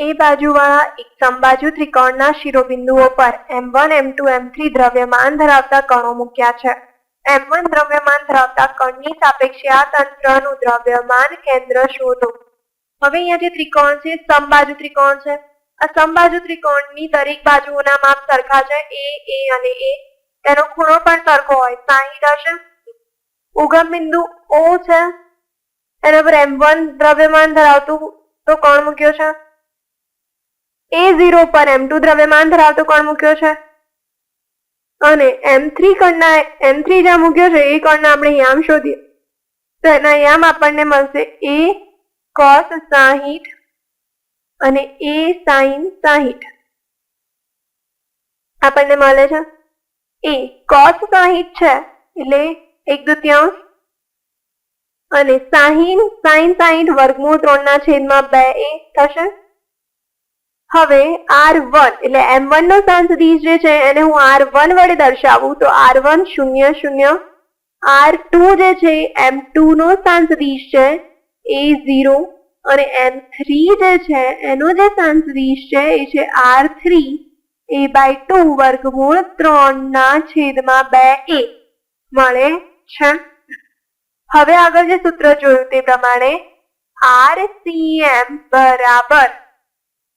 એ બાજુવાળા એક સમબાજુ ત્રિકોણના શિરોબિંદુઓ પર M one M two M three દ્રવ્યમાન ધરાવતા કણો મૂક્યા છે. એમ વન દ્રવ્યમાન ધરાવતા કણની સાપેક્ષે આ તંત્રનું દ્રવ્યમાન કેન્દ્ર શોધો. હવે અહીંયા જે ત્રિકોણ છે સમબાજુ ત્રિકોણ છે. આ સમબાજુ ત્રિકોણની દરેક બાજુઓના માપ સરખા છે એ એ અને એ તેનો ખૂણો પણ સરખો હોય, સાહીઠ હશે. ઉગમ બિંદુ ઓ છે. એના પર એમ વન દ્રવ્યમાન ધરાવતું તો કોણ મૂક્યો છે? એ ઝીરો પર એમ ટુ દ્રવ્યમાન ધરાવતો કોણ મૂક્યો છે? અને એમ થ્રી કણના એમ થ્રી જ્યાં મૂક્યો છે, એ કણના આપણે યામ શોધીએ. તો એના યામ આપણને મળશે એ કોસ સાહીઠ અને એ સાઈન સાહીઠ. આપણને મળે છે? એ કોસ સાહીઠ છે, એટલે એક દુત્યાંશ. અને સાહીન સાઈન સાહીઠ વર્ગમૂળ ત્રણ ના છેદમાં બે એ થશે. હવે આર વન, એટલે એમ વન નો સાંસદીશ જે છે એને હું આર વન વડે દર્શાવું, તો આર વન શૂન્ય શૂન્ય. આર ટુ જે છે, એમ ટુ નો સાંસદીશ છે, એ ઝીરો. અને એમ થ્રી જે છે, એનો જે સાંસદીશ છે, એ છે R three. A by two વર્ગમૂળ ત્રણ ના છેદમાં બે એ. મળે છે. હવે આગળ જે સૂત્ર જોયું તે પ્રમાણે આર સી એમ બરાબર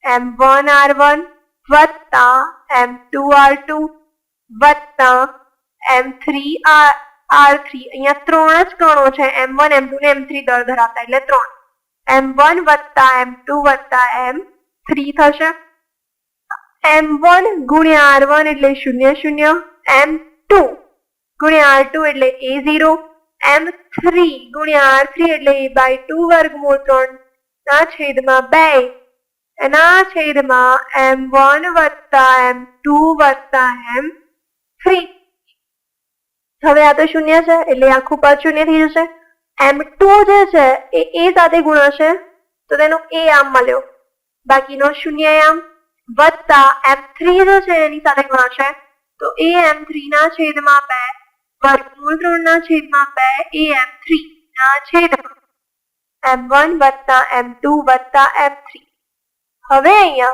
એમ વન આર વન વત્તા એમ ટુ આર ટુ વત્તા M three R R three અહીંયા ત્રણ જ કણો છે. એમ વન એમ ટુ ને એમ થ્રી દર ધરાવતા એટલે ત્રણ. એમ વન વત્તા એમ ટુ વત્તા એમ થ્રી થશે. એમ વન ગુણ્યા આર વન એટલે શૂન્ય શૂન્ય. એમ ટુ ગુણ્યા આર ટુ એટલે એ ઝીરો એમ થ્રી ગુણ્યા આર થ્રી એટલે એ બાય ટુ વર્ગમૂળ ત્રણ. ના છેદમાં બે. એના છેદમાં એમ વન વત્તા એમ ટુ વત્તા એમ થ્રી હવે આ તો શૂન્ય છે, એટલે આખું પદ શૂન્ય થઈ જશે. એમ ટુ જે છે, એ એ સાથે ગુણાશે, તો તેનો એ આમ મળ્યો. બાકીનો શૂન્ય આમ વત્તા એમ થ્રી જે છે, એની સાથે ગુણાશે. તો એ એમ થ્રી ના છેદમાં બે વર્ગમૂળ ત્રણ ના છેદમાં બે એ એમ થ્રી ના છેદમાં. એમ વન વત્તા એમ ટુ વત્તા એમ થ્રી હવે અહીંયા.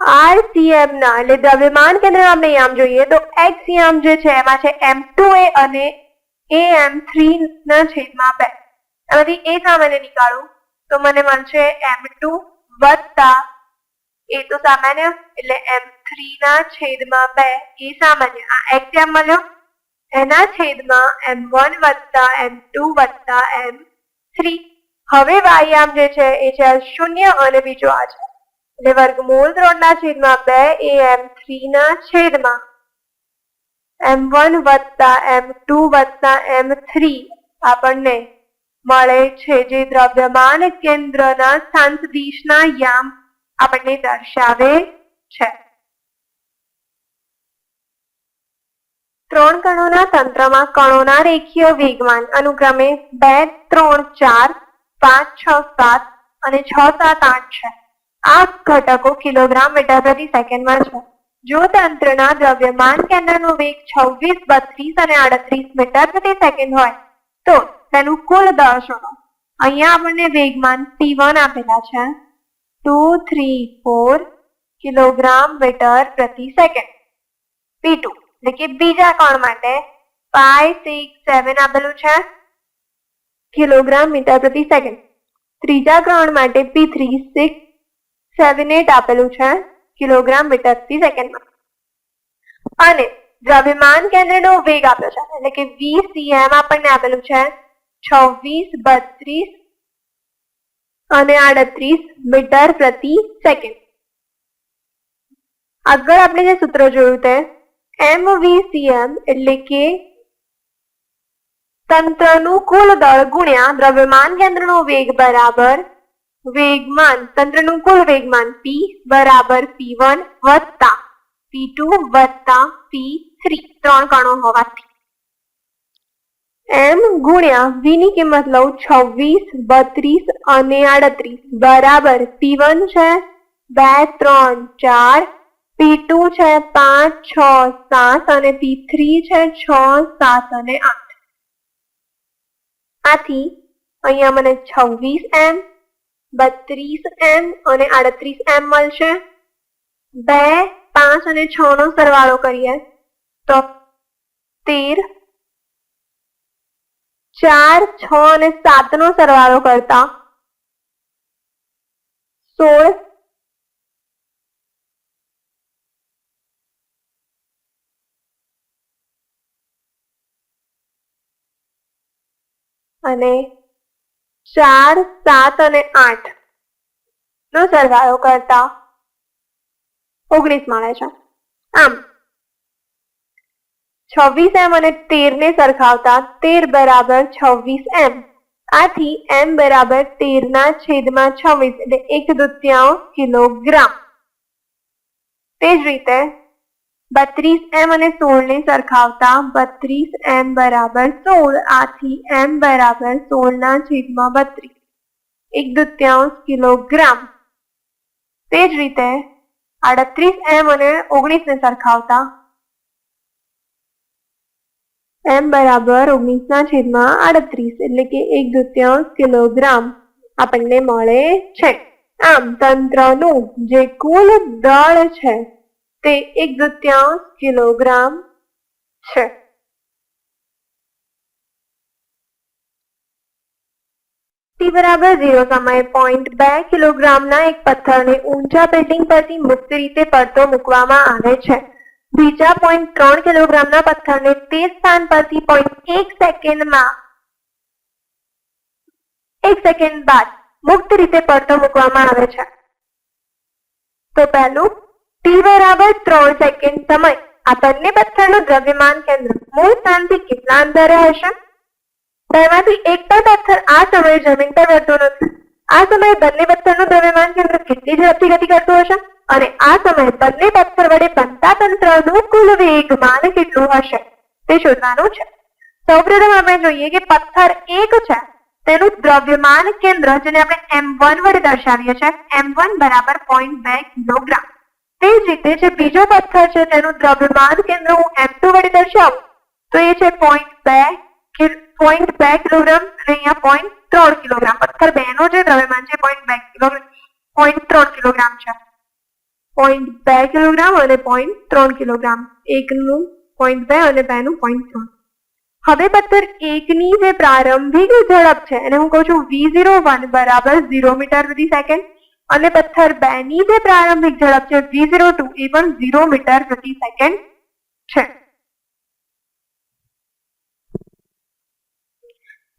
આરસીએમ ના, એટલે દ્રવ્યમાન કેન્દ્ર આપણે યામ જોઈએ, તો એક્સ યામ જે છે, એમાં છે એમ ટુ એ અને એ એમ થ્રી ના છેદમાં બે. એમાંથી એ સામાન્ય નીકાળું, તો મને મળશે એમ ટુ વત્તા એ તો સામાન્ય, એટલે એમ થ્રી ના છેદમાં બે. એ સામાન્ય, આ એક્સ એમ મળ્યો. એના છેદમાં એમ વન વત્તા એમ ટુ વત્તા એમ થ્રી હવે વાયામ જે છે એ છે શૂન્ય અને બીજો આ છે. એટલે વર્ગમૂળ ત્રણ ના છેદમાં બે એ એમ થ્રી ના છેદમાં એમ વન વત્તા એમ ટુ વત્તા એમ થ્રી આપણને મળે છે જે દ્રવ્યમાન કેન્દ્રના સ્થાનસદીશના યામ આપણને દર્શાવે છે. ત્રણ કણોના તંત્રમાં કણોના રેખીય વેગમાન અનુક્રમે બે, ત્રણ, ચાર પાંચ, છ, સાત અને છ, સાત, આઠ છે. આ ઘટકો કિલોગ્રામ મીટર પ્રતિ સેકન્ડમાં છે. જો તંત્રના દ્રવ્યમાન કેન્દ્રનો વેગ છવ્વીસ, બત્રીસ અને આડત્રીસ મીટર પ્રતિ સેકન્ડ હોય, તો તેનું કુલ દળ શોધો. અહીંયા આપણને વેગમાન સી વન આપેલા છે. Two, three, four kilogram metre પ્રતિ સેકન્ડ. પી ટુ એટલે કે બીજા કોણ માટે? ફાઈવ સિક્સ સેવન આપેલું છે. કિલોગ્રામ મીટર પ્રતિ સેકન્ડ. ત્રીજા ગ્રહણ માટે P three six seven eight આપેલું છે કિલોગ્રામ મીટર પ્રતિ સેકન્ડમાં. અને દ્રવ્યમાન કેન્દ્રનો વેગ આપ્યો છે, એટલે કે વીસ સીએમ આપણને આપેલું છે છવ્વીસ, બત્રીસ અને આડત્રીસ મીટર પ્રતિ સેકન્ડ. આગળ આપણે જે સૂત્ર જોયું તે એમ વી સીએમ એટલે કે તંત્રનું કુલ દળ ગુણ્યા દ્રવ્યમાન કેન્દ્રનો વેગ બરાબર વેગમાન, તંત્રનું કુલ વેગમાન p બરાબર p1 વત્તા p2 વત્તા p3 ત્રણ કણો હોવાથી. M ગુણ્યા v ની કિંમત લઉં છવ્વીસ, બત્રીસ અને આડત્રીસ. બરાબર p1 છે, બે, ત્રણ, ચાર. પી ટુ છે, પાંચ, છ, સાત અને પી થ્રી છે, છ, સાત અને આઠ. આથી અહીંયા મને છવ્વીસ એમ, બત્રીસ એમ અને આડત્રીસ એમ મળશે. બે, પાંચ અને છ નો સરવાળો કરીએ તો તેર, ચાર, છ અને સાત નો સરવાળો કરતા સોળ અને ચાર, સાત અને આઠ નો સરવાળો કરતા ઓગણીસ મળે છે. આમ, છવ્વીસ એમ અને તેર ને સરખાવતા તેર બરાબર છવ્વીસ એમ. આથી એમ બરાબર તેર ના છેદમાં છવ્વીસ એટલે એક દુત્યાંશ કિલોગ્રામ. તે જ રીતે બત્રીસ એમ અને સોળ ને સરખાવતા બત્રીસ એમ બરાબર સોળ આથી એમ બરાબર સોળ ના છેદમાં બત્રીસ એક દુત્યાંશ કિલોગ્રામ તે જ રીતે આડત્રીસ એમ અને ઓગણીસ ને સરખાવતા એમ બરાબર ઓગણીસ ના છેદમાં આડત્રીસ એટલે કે એક દુત્યાંશ કિલોગ્રામ આપણને મળે છે આમ તંત્રનું જે કુલ દળ છે તે એક દુત્યાંશ કિલોગ્રામ છે. બરાબર ઝીરો સમયે પોઈન્ટ બે કિલોગ્રામના એક પથ્થરને ઊંચા બિલ્ડિંગ પરથી મુક્ત રીતે પડતો મૂકવામાં આવે છે. બીજા પોઈન્ટ ત્રણ કિલોગ્રામના પથ્થરને તે સ્થાન પરથી પોઈન્ટ એક સેકન્ડમાં, એક સેકન્ડ બાદ મુક્ત રીતે પડતો મૂકવામાં આવે છે. તો પહેલું ટી બરાબર ત્રણ સેકન્ડ સમય. આ બંને પથ્થરનું દ્રવ્યમાન કેન્દ્ર મૂળ સ્થાનથી કેટલા અંતરે હશે? તેમાંથી એક પણ પથ્થર આ સમયે જમીન પર વધતો નથી. આ સમયે બંને પથ્થરનું દ્રવ્યમાન કેન્દ્ર કેટલી ઝડપથી ગતિ કરતું હશે? અને આ સમયે બંને પથ્થર વડે બનતા તંત્રનું કુલ વેગમાન કેટલું હશે? તે શોધવાનું છે. સૌપ્રથમ આપણે જોઈએ કે પથ્થર એક છે. તેનું દ્રવ્યમાન કેન્દ્ર, જેને આપણે એમ વન વડે દર્શાવીએ છીએ એમ વન બરાબર પોઈન્ટ બે કિલોગ્રામ. તે જ રીતે જે બીજો પથ્થર છે તેનું દ્રવ્યમાન કેન્દ્ર હું એમ ટુ વડે દર્શાવું. તો એ છે પોઈન્ટ બે પોઈન્ટ બે કિલોગ્રામ અને અહીંયા પોઈન્ટ ત્રણ કિલોગ્રામ. પથ્થર બે નો જે દ્રવ્યમાન છે પોઈન્ટ બે કિલોગ્રામ પોઈન્ટ ત્રણ કિલોગ્રામ છે. પોઈન્ટ બે કિલોગ્રામ અને પોઈન્ટ ત્રણ કિલોગ્રામ. એકનું પોઈન્ટ બે અને બે નું પોઈન્ટ ત્રણ. હવે પથ્થર એકની જે પ્રારંભિક ઝડપ છે, એને હું કહું છું વી ઝીરો વન બરાબર ઝીરો મીટર પ્રતિ સેકન્ડ અને પથ્થર બે ની જે પ્રારંભિક ઝડપ છે વી ઝીરો ટુ એ પણ ઝીરો મીટર પ્રતિ સેકન્ડ છે.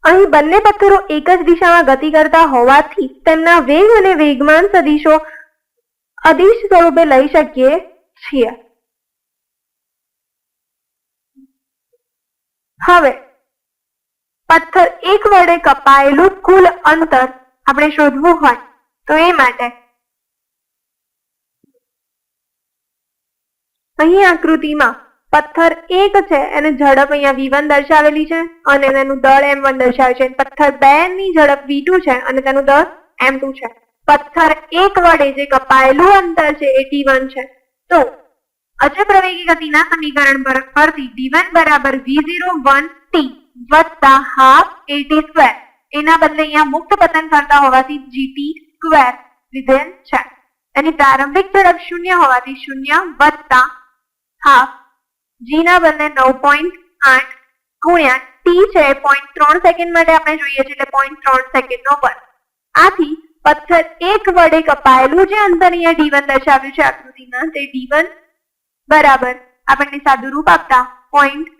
અહીં બંને પથ્થરો એક જ દિશામાં ગતિ કરતા હોવાથી તેમના વેગ અને વેગમાન સદીશો અદિશ સ્વરૂપે લઈ શકીએ છીએ. હવે, પથ્થર એક વડે કપાયેલું કુલ અંતર આપણે શોધવું હોય. તો એ માટે. અહીં આકૃતિમાં પથ્થર એક છે, એને ઝડપ અહીંયા વી દર્શાવેલી છે અને તેનું દળ એમ વન દર્શાવે છે. પથ્થર બે ની ઝડપ વી છે અને તેનું દળ એમ છે. પથ્થર એક વડે જે કપાયેલું અંતર છે એ ટી વન છે. તો અચપ્રવેગી ગતિના સમીકરણ પર પરથી ડી વન બરાબર વી ઝીરો વન ટી વત્તા હાફ એટી સ્ક્વેર એના બદલે અહીંયા મુક્ત પતન કરતા હોવાથી જીટી સ્ક્વેર લીધેલ છે એની પ્રારંભિક ઝડપ શૂન્ય હોવાથી શૂન્ય વત્તા હાફ જી બદલે નવ પોઈન્ટ આઠ ગુણ્યા ટી છે પોઈન્ટ ત્રણ સેકન્ડ માટે આપણે જોઈએ છીએ એટલે પોઈન્ટ ત્રણ સેકન્ડ નો વર્ગ. આથી પથ્થર એક વડે કપાયેલું જે અંતર અહીંયા ડી દર્શાવ્યું છે આકૃતિમાં, તે ડીવન બરાબર આપણને સાદું રૂપ આપતા point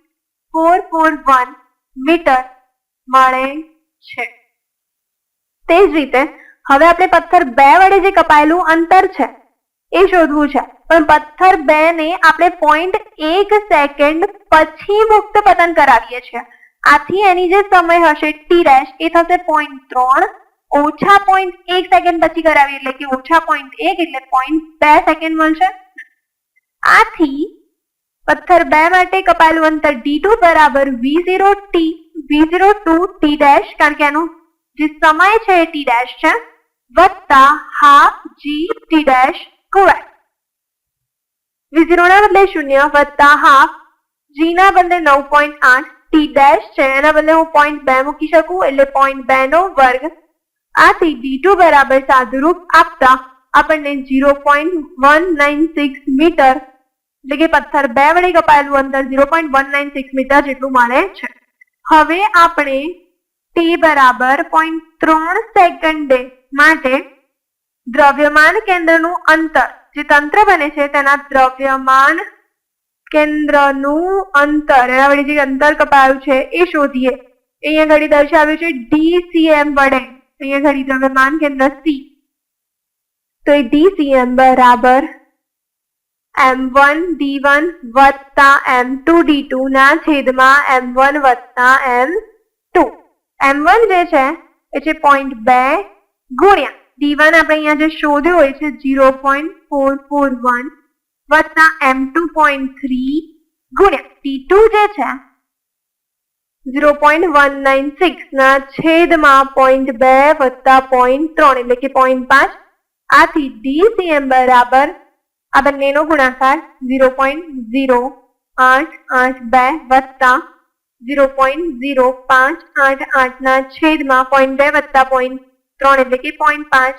four four one metre મળે છે. તે જ રીતે હવે આપણે પથ્થર બે વડે જે કપાયેલું અંતર છે, એ શોધવું છે. પણ પથ્થર બે ને આપણે પોઈન્ટ એક સેકન્ડ પછી મુક્ત પતન કરાવીએ છીએ. આથી એની જે સમય હશે ટી ડેશ એ થશે પોઈન્ટ ત્રણ, ઓછા પોઈન્ટ એક સેકન્ડ પછી કરાવીએ, એટલે કે ઓછા પોઈન્ટ એક એટલે પોઈન્ટ બે સેકન્ડ મળશે. આથી પથ્થર બે માટે કપાયેલું અંતર ડી ટુ બરાબર V zero T V zero two T dash કારણ કે એનું જે સમય છે એ ટી ડેશ છે. વત્તા half G T dash square વિઝીરોના બદલે શૂન્ય વત્તા હાફ જીના બદલે નવ પોઈન્ટ આઠ ટી ડેશ છે. એના બદલે હું પોઈન્ટ બે મૂકી શકું એટલે પોઈન્ટ બે નો વર્ગ આથી ડી ટુ બરાબર સાદુરૂપ આપતા આપણને zero point one nine six metre એટલે કે પથ્થર બે વડે કપાયેલું અંતર zero point one nine six metre જેટલું મળે છે. હવે આપણે ટી બરાબર પોઈન્ટ ત્રણ સેકન્ડે માટે દ્રવ્યમાન કેન્દ્રનું અંતર જે તંત્ર બને છે, તેના દ્રવ્યમાન કેન્દ્રનું અંતર, એના વડે જે અંતર કપાયું છે, એ શોધીએ. અહીંયા ઘડી દર્શાવ્યું છે, ડીસીએમ વડે. અહીંયા ઘડી દ્રવ્યમાન કેન્દ્ર સી. તો એ ડીસીએમ બરાબર એમ વન ડી વન વત્તા એમ ટુ ડી ટુ ના છેદમાં એમ વન વત્તા એમ ટુ. એમ વન જે છે, એ છે પોઈન્ટ બે ગુણ્યા. ડી વન આપણે અહીંયા જે શોધ્યો હોય છે zero point four four one વત્તા એમ ટુ પોઈન્ટ થ્રી ગુણ્યા. ટી ટુ જે છે zero point one nine six ના છેદમાં પોઈન્ટ બે વત્તા પોઈન્ટ ત્રણ એટલે કે પોઈન્ટ પાંચ. આથી ડીસીએમ બરાબર આ બંનેનો ગુણાકાર ઝીરો પોઈન્ટ ઝીરો આઠ આઠ બે વત્તા ઝીરો પોઈન્ટ ઝીરો પાંચ આઠ આઠ ના છેદમાં પોઈન્ટ બે વત્તા પોઈન્ટ ત્રણ એટલે કે પોઈન્ટ પાંચ.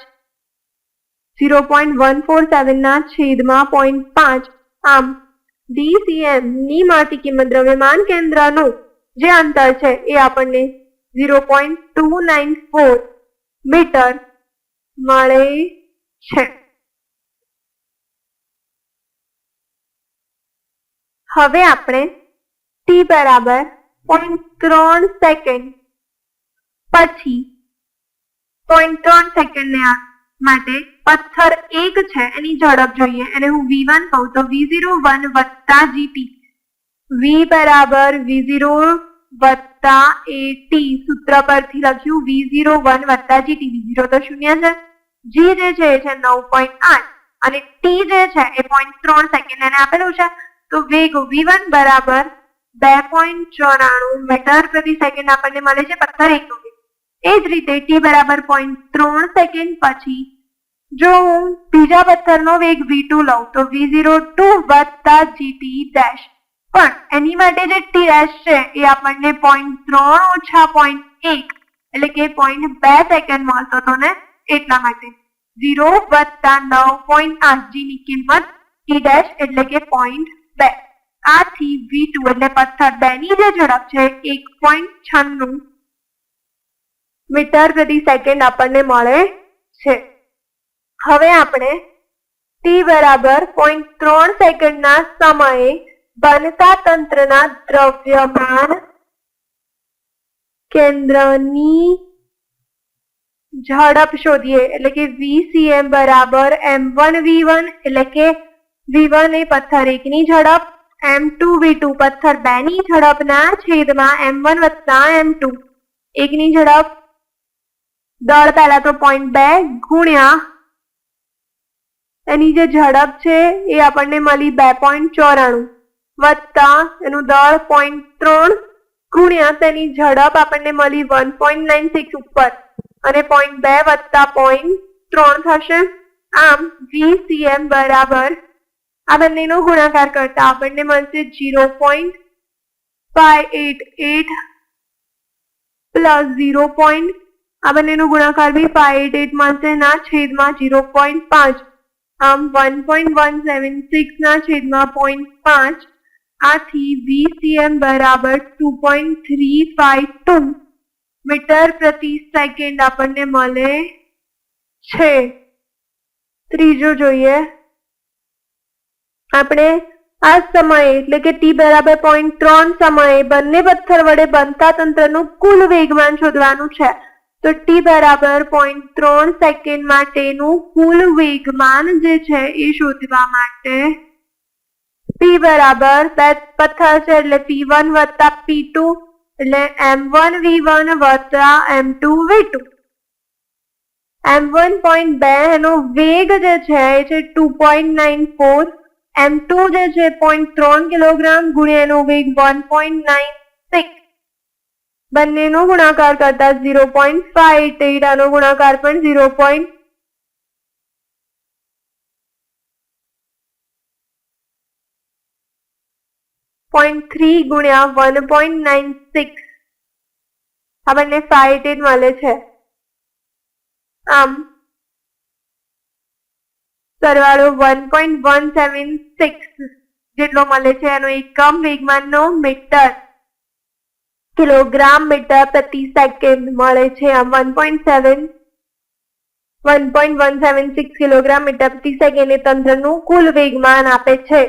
Zero point one four seven ના છેદમાં પોઈન્ટ પાંચ. આમ ડીસીએમની મળતી કિંમત દ્રવ્યમાન કેન્દ્રનું જે અંતર છે એ આપણને zero point two nine four metre મળે છે. હવે આપણે ટી બરાબર પોઈન્ટ ત્રણ સેકન્ડ પછી પોઈન્ટ ત્રણ સેકન્ડ માટે પથ્થર એક છે, એની ઝડપ જોઈએ. એટલે હું વી વન કહું તો વી ઝીરો વન વત્તા જીટી વી બરાબર વી ઝીરો વત્તા એટી સૂત્ર પરથી લખ્યું વી ઝીરો વન વત્તા જીટી વી ઝીરો તો શૂન્ય છે. જી જે છે, એ છે નવ પોઈન્ટ આઠ. અને ટી જે છે, એ પોઈન્ટ ત્રણ સેકન્ડ એને આપેલું છે. તો વેગ વી વન બરાબર બે પોઈન્ટ ચોરાણું મીટર પ્રતિ સેકન્ડ આપણને મળે છે પથ્થર એક એ જ રીતે ટી બરાબર પોઈન્ટ ત્રણ સેકન્ડ પછી જો હું બીજા પથ્થરનો વેગ વી ટુ લઉં તો વી ઝીરો ટુ વત્તા જીટી ડેશ પણ એની માટે જે ટી ડેશ છે એ આપણને પોઈન્ટ ત્રણ ઓછા પોઈન્ટ એક એટલે કે પોઈન્ટ બે સેકન્ડ મળતો હતો ને એટલા માટે. ઝીરો વત્તા નવ પોઈન્ટ આઠ જી ની કિંમત ટી ડેશ એટલે કે પોઈન્ટ બે. આથી વી ટુ એટલે પથ્થર બે ની જે ઝડપ છે એક પોઈન્ટ છન્નું મીટર પ્રતિ સેકન્ડ આપણને મળે છે. હવે આપણે ટી બરાબર પોઈન્ટ ત્રણ સેકન્ડના સમયે બનતા તંત્રના દ્રવ્યમાન કેન્દ્રની ઝડપ શોધીએ. એટલે કે વીસીએમ બરાબર એમ વન વી વન એટલે કે વી વન એ પથ્થર એકની ઝડપ એમ ટુ વી ટુ પથ્થર બે ની ઝડપના છેદમાં એમ વન વત્તા એમ ટુ એકની ઝડપ દળ પહેલા તો પોઈન્ટ બે, ગુણ્યા. એની જે ઝડપ છે એ આપણને મળી બે પોઈન્ટ ચોરાણું. વત્તા એનું દળ પોઈન્ટ ત્રણ, ગુણ્યા તેની ઝડપ આપણને મળી વન પોઈન્ટ નાઇન સિક્સ ઉપર. અને પોઈન્ટ બે વત્તા પોઈન્ટ ત્રણ થશે. આમ વીસીએમ બરાબર આ બંનેનો ગુણાકાર કરતા આપણને મળશે zero point five eight eight plus zero point આ બંનેનો ગુણાકાર બી ફાઈવ એટ એટ મળશે છેદમાં ઝીરો પોઈન્ટ પાંચ. આમ one point one seven six ના છેદમાં પોઈન્ટ પાંચ. આથી વીસીએમ બરાબર two point three five two metre પ્રતિ સેકન્ડ આપણને મળે છે. ત્રીજો જોઈએ. આપણે આ સમયે એટલે કે ટી બરાબર પોઈન્ટ ત્રણ સમયે બંને પથ્થર વડે બનતા તંત્રનું કુલ વેગમાન શોધવાનું છે. તો ટી બરાબર પોઈન્ટ ત્રણ સેકન્ડ માટેનું કુલ વેગમાન જે છે એ શોધવા માટે પી બરાબર બે પથ્થર છે એટલે પી વન વત્તા પી ટુ એટલે એમ વન વી વન વત્તા M two V two M one point બે એનો વેગ જે છે એ છે two point nine four M two જે છે પોઈન્ટ ત્રણ કિલોગ્રામ ગુણ્યા એનો વેગ વન પોઈન્ટ નાઇન સિક્સ બંનેનો ગુણાકાર કરતા ઝીરો પોઈન્ટ ફાઈવ એટ આનો ગુણાકાર પણ ઝીરો પોઈન્ટ પોઈન્ટ થ્રી ગુણ્યા વન પોઈન્ટ નાઇન સિક્સ આપણને ફાઈવ એટ મળે છે. આમ, સરવાળો one point one seven six જેટલો મળે છે, એનો એકમ વેગમાનનો મીટર કિલોગ્રામ મીટર પ્રતિ સેકન્ડ મળે છે આમ one point seven, one point one seven six kilogram metre પ્રતિ સેકન્ડ એ તંત્રનું કુલ વેગમાન આપે છે.